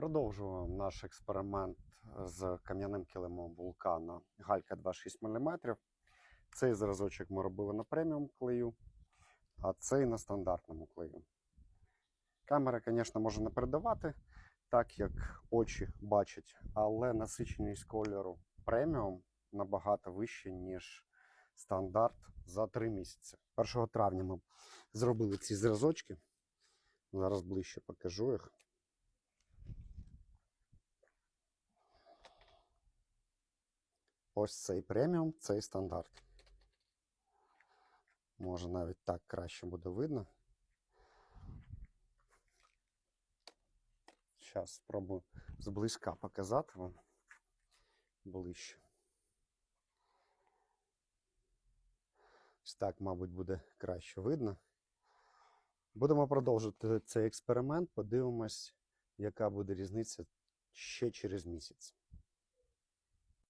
Продовжуємо наш експеримент з кам'яним килимом вулкана Галька 2,6 мм. Цей зразочок ми робили на преміум клею, а цей на стандартному клею. Камера, звісно, може не передавати так, як очі бачать, але насиченість кольору преміум набагато вища, ніж стандарт за 3 місяці. 1 травня ми зробили ці зразочки. Зараз ближче покажу їх. Ось цей преміум, цей стандарт. Може навіть так краще буде видно. Зараз спробую зблизька показати вам ближче. Ось так, мабуть, буде краще видно. Будемо продовжувати цей експеримент. Подивимось, яка буде різниця ще через місяць.